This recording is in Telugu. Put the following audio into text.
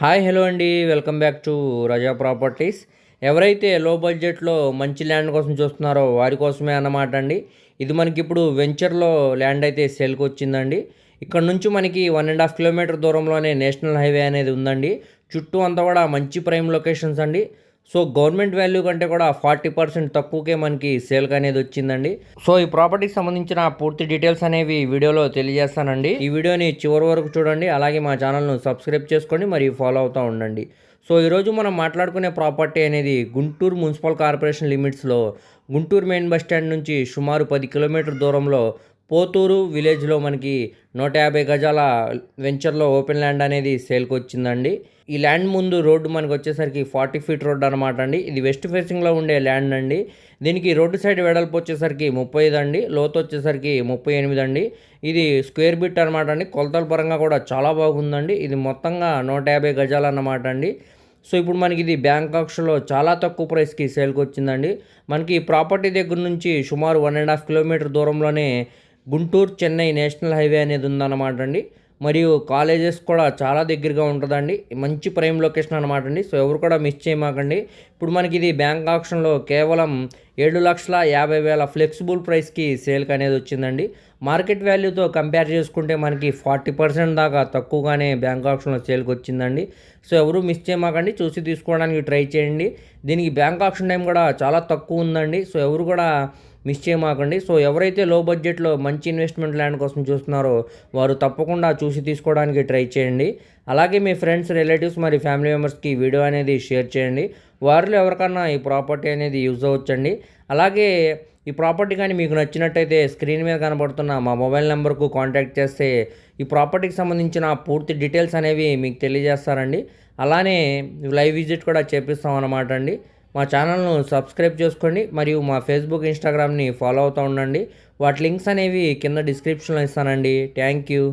హాయ్ హలో అండి. Welcome back to Raza properties. ఎవరైతే లో బడ్జెట్లో మంచి ల్యాండ్ కోసం చూస్తున్నారో వారి కోసమే అన్నమాట అండి. ఇది మనకి ఇప్పుడు వెంచర్లో ల్యాండ్ అయితే సేల్కి వచ్చిందండి. ఇక్కడ నుంచి మనకి వన్ అండ్ హాఫ్ కిలోమీటర్ దూరంలోనే నేషనల్ హైవే అనేది ఉందండి. చుట్టూ అంతా కూడా మంచి ప్రైమ్ లొకేషన్స్ అండి. సో గవర్నమెంట్ వాల్యూ కంటే కూడా ఫార్టీ పర్సెంట్ తక్కువకే మనకి సేల్కి అనేది వచ్చిందండి. సో ఈ ప్రాపర్టీకి సంబంధించిన పూర్తి డీటెయిల్స్ అనేవి వీడియోలో తెలియజేస్తానండి. ఈ వీడియోని చివరి వరకు చూడండి అలాగే మా ఛానల్ను సబ్స్క్రైబ్ చేసుకోండి మరియు ఫాలో అవుతూ ఉండండి. సో ఈరోజు మనం మాట్లాడుకునే ప్రాపర్టీ అనేది గుంటూరు మున్సిపల్ కార్పొరేషన్ లిమిట్స్లో గుంటూరు మెయిన్ బస్ స్టాండ్ నుంచి సుమారు పది కిలోమీటర్ దూరంలో పోతూరు విలేజ్లో మనకి నూట యాభై గజాల వెంచర్లో ఓపెన్ ల్యాండ్ అనేది సేల్కి వచ్చిందండి ఈ ల్యాండ్ ముందు రోడ్డు మనకు వచ్చేసరికి ఫార్టీ ఫీట్ రోడ్ అనమాట అండి. ఇది వెస్ట్ ఫేసింగ్లో ఉండే ల్యాండ్ అండి. దీనికి రోడ్డు సైడ్ వెడల్పు వచ్చేసరికి ముప్పై ఐదు అండి. లోతు వచ్చేసరికి ముప్పై ఎనిమిది అండి. ఇది స్క్వేర్ బిట్ అనమాట అండి. కొలతల పరంగా కూడా చాలా బాగుందండి. ఇది మొత్తంగా నూట యాభై గజాలు అన్నమాట అండి. సో ఇప్పుడు మనకి ఇది బ్యాంకాక్స్లో చాలా తక్కువ ప్రైస్కి సేల్కి వచ్చిందండి మనకి ప్రాపర్టీ దగ్గర నుంచి సుమారు వన్ అండ్ హాఫ్ కిలోమీటర్ దూరంలోనే గుంటూరు చెన్నై నేషనల్ హైవే అనేది ఉందన్నమాట అండి. మరియు కాలేజెస్ కూడా చాలా దగ్గరగా ఉంటుందండి. మంచి ప్రైమ్ లొకేషన్ అనమాట అండి. సో ఎవరు కూడా మిస్ చేయమాకండి. ఇప్పుడు మనకి ఇది బ్యాంక్ ఆప్షన్లో కేవలం ఏడు లక్షల యాభై వేల ఫ్లెక్సిబుల్ ప్రైస్కి సేల్కి అనేది వచ్చిందండి. మార్కెట్ వాల్యూతో కంపేర్ చేసుకుంటే మనకి ఫార్టీ పర్సెంట్ దాకా తక్కువగానే బ్యాంక్ ఆప్షన్లో సేల్కి వచ్చిందండి. సో ఎవరు మిస్ చేయమాకండి. చూసి తీసుకోవడానికి ట్రై చేయండి. దీనికి బ్యాంక్ ఆప్షన్ టైం కూడా చాలా తక్కువ ఉందండి. సో ఎవరు కూడా మిస్ చేయమాకండి సో ఎవరైతే లో బడ్జెట్లో మంచి ఇన్వెస్ట్మెంట్ ల్యాండ్ కోసం చూస్తున్నారో వారు తప్పకుండా చూసి తీసుకోవడానికి ట్రై చేయండి. అలాగే మీ ఫ్రెండ్స్ రిలేటివ్స్ మరి ఫ్యామిలీ మెంబర్స్కి వీడియో అనేది షేర్ చేయండి. వారిలో ఎవరికన్నా ఈ ప్రాపర్టీ అనేది యూజ్ అవ్వచ్చండి. అలాగే ఈ ప్రాపర్టీ కానీ మీకు నచ్చినట్టయితే స్క్రీన్ మీద కనబడుతున్న మా మొబైల్ నెంబర్కు కాంటాక్ట్ చేస్తే ఈ ప్రాపర్టీకి సంబంధించిన పూర్తి డీటెయిల్స్ అనేవి మీకు తెలియజేస్తారండి. అలానే లైవ్ విజిట్ కూడా చేపిస్తాం అన్నమాట అండి. మా ఛానల్ను సబ్స్క్రైబ్ చేసుకోండి మరియు మా ఫేస్బుక్ ఇన్స్టాగ్రామ్ని ఫాలో అవుతూ ఉండండి. వాటి లింక్స్ అనేవి కింద డిస్క్రిప్షన్లో ఇస్తానండి. Thank you.